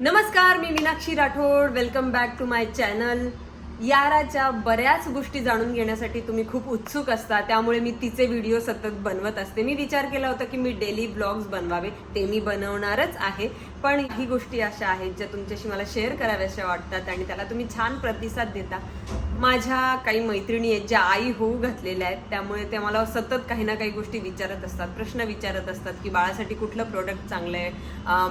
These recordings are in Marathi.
नमस्कार मी Meenakshi Rathod. Welcome back to my channel याराच्या बऱ्याच गोष्टी जाणून घेण्यासाठी तुम्ही खूप उत्सुक असता त्यामुळे मी तिचे व्हिडिओ सतत बनवत असते. मी विचार केला होता की मी डेली ब्लॉग्स बनवावे ते मी बनवणारच आहे. पण ही गोष्टी अशा आहेत ज्या तुमच्याशी मला शेअर कराव्याशा वाटतात आणि त्याला तुम्ही छान प्रतिसाद देता. माझ्या काही मैत्रिणी आहेत ज्या आई होऊ घातलेल्या आहेत त्यामुळे ते मला सतत काही ना काही गोष्टी विचारत असतात प्रश्न विचारत असतात की बाळासाठी कुठलं प्रोडक्ट चांगलं आहे?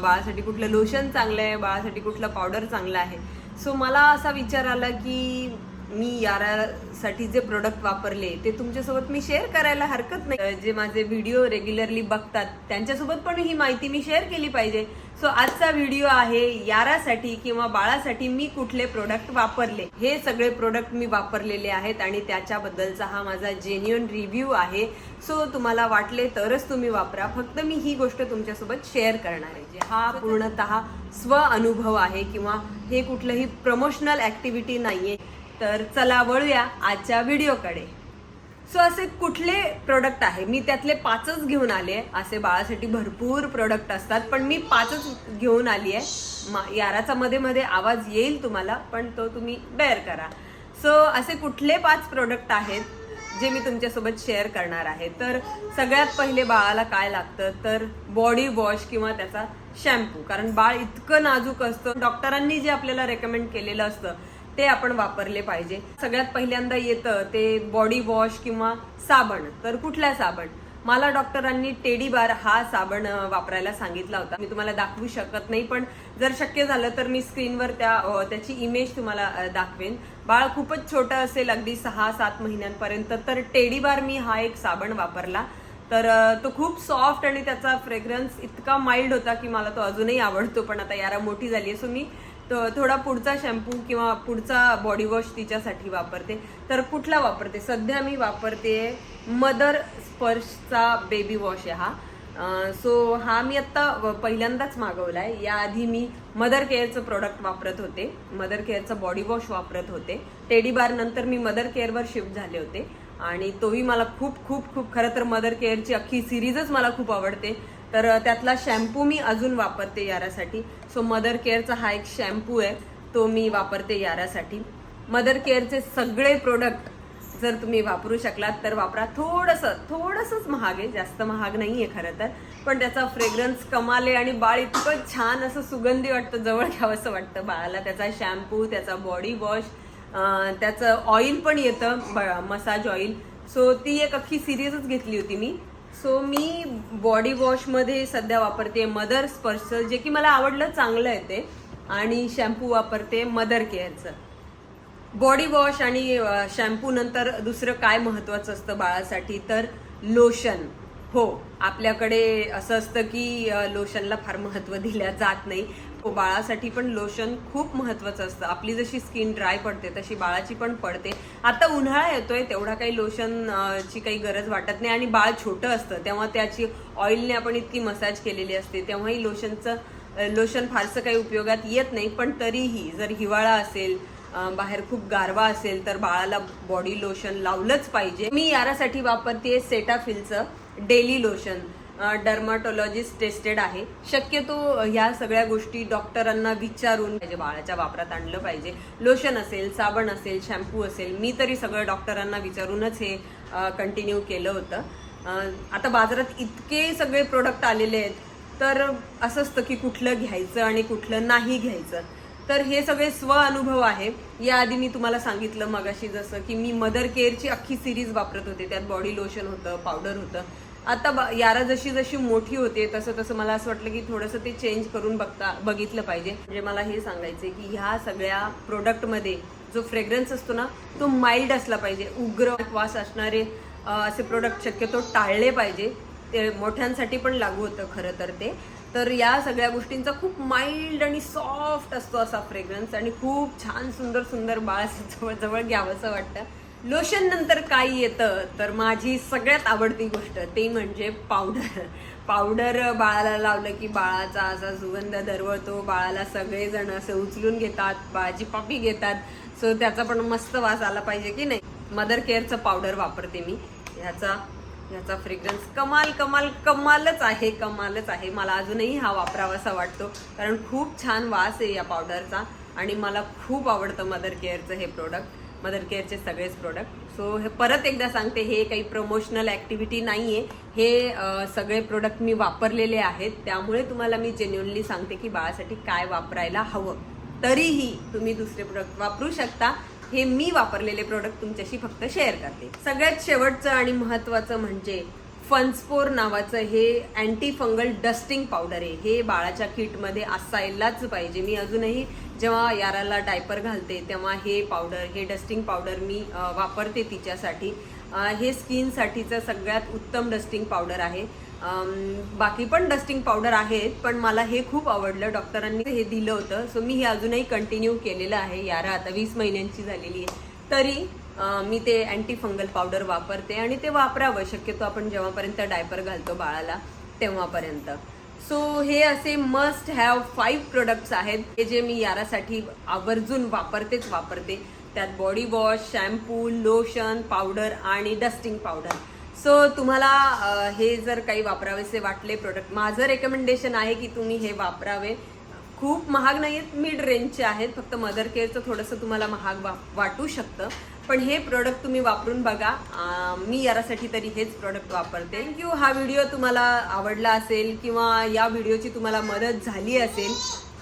बाळासाठी कुठलं लोशन चांगलं आहे? बाळासाठी कुठलं पावडर चांगलं आहे? सो मला असा विचार आला की मी यारासाठी जे प्रोडक्ट वापरले ते तुमच्यासोबत मी शेअर करायला हरकत नाही. जे माझे व्हिडिओ रेग्युलरली बघतात त्यांच्यासोबत पण ही माहिती मी शेअर केली पाहिजे. सो आजचा व्हिडिओ आहे यारासाठी किंवा बाळासाठी मी कुठले प्रोडक्ट वापरले. हे सगळे प्रोडक्ट मी वापरलेले आहेत आणि त्याच्याबद्दलचा हा माझा जेन्युअन रिव्ह्यू आहे. सो तुम्हाला वाटले तरच तुम्ही वापरा. फक्त मी ही गोष्ट तुमच्यासोबत शेअर करणार आहे. जे हा पूर्णतः स्व अनुभव आहे किंवा हे कुठलंही प्रमोशनल ऍक्टिव्हिटी नाहीये. तर चला वळूया आजच्या व्हिडिओकडे. सो असे कुठले प्रोडक्ट आहे? मी त्यातले पाचच घेऊन आले असे बाळासाठी भरपूर प्रोडक्ट असतात पण मी पाचच घेऊन आली आहे मा- याराचा मध्ये मध्ये आवाज येईल तुम्हाला पण तो तुम्ही बेअर करा. सो असे कुठले पाच प्रोडक्ट आहेत जे मी तुमच्यासोबत शेअर करणार आहे? तर सगळ्यात पहिले बाळाला काय लागतं? तर बॉडी वॉश किंवा त्याचा शॅम्पू कारण बाळ इतकं नाजूक असतं. डॉक्टरांनी जे आपल्याला रेकमेंड केलेलं असतं ते आपण वापरले पाहिजे. सगळ्यात पहिल्यांदा येतं ते बॉडी वॉश किंवा साबण. तर कुठला साबण? मला डॉक्टरांनी टेडी बार हा साबण वापरायला सांगितला होता. मी तुम्हाला दाखवू शकत नाही पण जर शक्य झालं तर मी स्क्रीनवर त्या त्याची इमेज तुम्हाला दाखवेन. बाळ खूपच छोटं असेल अगदी सहा सात महिन्यांपर्यंत तर टेडी बार मी हा एक साबण वापरला. तर तो खूप सॉफ्ट आणि त्याचा फ्रेग्रन्स इतका माइल्ड होता की मला तो अजूनही आवडतो पण आता यारा मोठी झाली आहे. सो मी थोडा पुढचा शॅम्पू किंवा पुढचा बॉडी वॉश तिच्यासाठी वापरते. तर कुठला वापरते? सध्या मी वापरते मदर स्पर्शचा बेबी वॉश आहे हा. सो हा मी आत्ता व- पहिल्यांदाच आहे याआधी मी मदर केअरचं प्रोडक्ट वापरत होते. मदर केअरचं बॉडी वॉश वापरत होते. टेडी बार नंतर मी मदर केअरवर शिफ्ट झाले होते. आणि तोही मला खूप खूप खूप खरं तर मदर केअरची अख्खी सिरीजच मला खूप आवडते. तर त्यातला शॅम्पू मी अजून वापरते यारासाठी. सो मदर केअरचा हा एक शॅम्पू आहे तो मी वापरते यारासाठी. मदर केअरचे सगळे प्रोडक्ट जर तुम्ही वापरू शकलात तर वापरा. थोडंसं थोडंसंच महाग आहे जास्त महाग नाही आहे खरं तर. पण त्याचा फ्रेग्रन्स कमाल आहे आणि बाळ इतकं छान असं सुगंधी वाटतं जवळ घ्यावंसं वाटतं बाळाला. त्याचा शॅम्पू त्याचा बॉडी वॉश त्याचं ऑइल पण येतं मसाज ऑइल सो ती एक अख्खी सिरीजच घेतली होती मी. सो मी बॉडी वॉशमध्ये सध्या वापरते मदर स्पर्श जे की मला आवडलं चांगलं आहे ते. आणि शॅम्पू वापरते मदर केअरचं बॉडी वॉश आणि शॅम्पू नंतर दुसरं काय महत्वाचं असतं बाळासाठी? तर लोशन हो आपल्याकडे असं असतं की लोशनला फार महत्त्व दिल्या जात नाही. बाळासाठी पण लोशन खूप महत्वाचं असतं. आपली जशी स्किन ड्राय पडते तशी बाळाची पण पडते. आता उन्हाळा येतोय तेवढा काही लोशन ची काही गरज वाटत नाही. आणि बाळ छोटं असतं तेव्हा त्याची ऑइलने आपण इतकी मसाज केलेली असते. तेव्हाही लोशनचं लोशन फारसं काही उपयोगात येत नाही. पण तरीही जर हिवाळा असेल बाहेर खूप गारवा असेल तर बाळाला बॉडी लोशन लावलंच पाहिजे. मी यारासाठी वापरते सेटाफिलचं डेली लोशन डर्माटोलॉजिस्ट टेस्टेड आहे. शक्यतो ह्या सगळ्या गोष्टी डॉक्टरांना विचारून पाहिजे. बाळाच्या वापरात आणलं पाहिजे. लोशन असेल साबण असेल शॅम्पू असेल मी तरी सगळं डॉक्टरांना विचारूनच हे कंटिन्यू केलं होतं. आता बाजारात इतके सगळे प्रोडक्ट आलेले आहेत. तर असं असतं की कुठलं घ्यायचं आणि कुठलं नाही घ्यायचं. तर हे सगळे स्व अनुभव आहे. याआधी मी तुम्हाला सांगितलं मगाशी जसं की मी मदर केअरची अख्खी सिरीज वापरत होते. त्यात बॉडी लोशन होतं पावडर होतं. आता ब- यारा जशी जशी मोठी होते तसं तसं मला असं वाटलं की थोडंसं ते चेंज करून बघता बघितलं पाहिजे. म्हणजे मला हे सांगायचं की ह्या सगळ्या प्रोडक्टमध्ये जो फ्रेग्रन्स असतो ना तो माइल्ड असला पाहिजे. उग्र वास असणारे असे प्रोडक्ट शक्यतो टाळले पाहिजे. ते मोठ्यांसाठी पण लागू होतं खरं तर ते. तर या सगळ्या गोष्टींचा खूप माइल्ड आणि सॉफ्ट असतो असा फ्रेग्रन्स आणि खूप छान सुंदर सुंदर बाळ जवळ जवळ घ्यावंसं वाटतं. लोशन नंतर काय येतं तर माझी सगळ्यात आवडती गोष्ट ते म्हणजे पावडर पावडर बाळाला लावलं की बाळाचा असा सुगंध दरवळतो बाळाला सगळेजण असे उचलून घेतात बाळाची पापी घेतात. सो त्याचा पण मस्त वास आला पाहिजे की नाही? मदर केअरचं पावडर वापरते मी. ह्याचा ह्याचा फ्रेग्रन्स कमाल कमाल कमालच आहे कमालच आहे. मला अजूनही हा वापरावासा वाटतो कारण खूप छान वास आहे या पावडरचा आणि मला खूप आवडतं मदर केअरचं हे प्रोडक्ट मदर केअरचे सगळेच प्रोडक्ट सो हे परत एकदा सांगते हे काही प्रमोशनल ॲक्टिव्हिटी नाही आहे हे सगळे प्रोडक्ट मी वापरलेले आहेत. त्यामुळे तुम्हाला मी जेन्युनली सांगते की बाळासाठी काय वापरायला हवं. तरीही तुम्ही दुसरे प्रोडक्ट वापरू शकता. हे मी वापरलेले प्रोडक्ट तुमच्याशी फक्त शेअर करते. सगळ्यात शेवटचं आणि महत्त्वाचं म्हणजे फन्स्पोर नावाचं हे अँटी फंगल डस्टिंग पावडर आहे. हे बाळाच्या किटमध्ये असायलाच पाहिजे. मी अजूनही जेव्हा याराला डायपर घालते तेव्हा हे पावडर हे डस्टिंग पावडर मी वापरते तिच्यासाठी. हे स्किनसाठीचं सगळ्यात उत्तम डस्टिंग पावडर आहे. बाकी पण डस्टिंग पावडर आहेत पण मला हे खूप आवडलं. डॉक्टरांनी हे दिलं होतं. सो मी हे अजूनही कंटिन्यू केलेलं आहे. यारा आता वीस महिन्यांची झालेली आहे. तरी मी ते अँटी फंगल पावडर वापरते आणि ते वापरावं. शक्यतो आपण जेव्हापर्यंत डायपर घालतो बाळाला तेव्हापर्यंत. सो हे असे मस्ट हॅव फाईव्ह प्रोडक्ट्स आहेत. हे जे मी यारासाठी आवर्जून वापरतेच वापरते. त्यात body wash shampoo lotion powder आणि डस्टिंग पावडर सो तुम्हाला हे जर काही वापरावेसे वाटले प्रोडक्ट माझं रेकमेंडेशन आहे की तुम्ही हे वापरावे. खूप महाग नाही आहेत मिड रेंजचे आहेत. फक्त मदर केअरचं थोडंसं तुम्हाला महाग वा वाटू शकतं. पण हे प्रोडक्ट तुम्ही वापरून बघा. मी यासाठी तरी हेच प्रोडक्ट वापरते. थँक्यू हा व्हिडिओ तुम्हाला आवडला असेल किंवा या व्हिडिओची तुम्हाला मदत झाली असेल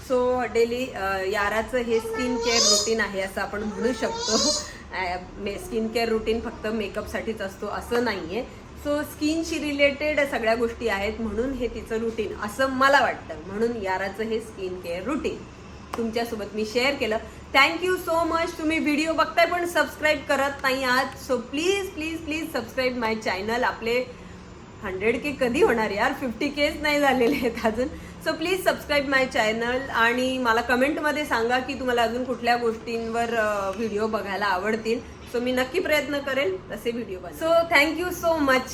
सो डेली याराचं हे स्किन केअर रुटीन आहे असं आपण म्हणू शकतो. स्किन केअर रुटीन फक्त मेकअपसाठीच असतो असं नाही आहे सो स्किनशी रिलेटेड सगळ्या गोष्टी आहेत म्हणून हे तिचं रुटीन असं मला वाटतं. म्हणून याराचं हे स्किन केअर रुटीन तुमच्यासोबत मी शेअर केलं. थँक्यू सो मच तुम्ही व्हिडिओ बघताय पण सबस्क्राईब करत नाही आहात. So please please please subscribe my channel आपले हंड्रेड के कधी होणार यार? फिफ्टी केच नाही झालेले आहेत अजून. So please subscribe my channel आणि मला कमेंटमध्ये सांगा की तुम्हाला अजून कुठल्या गोष्टींवर व्हिडिओ बघायला आवडतील. सो मी नक्की प्रयत्न करेल तसे video so thank you so much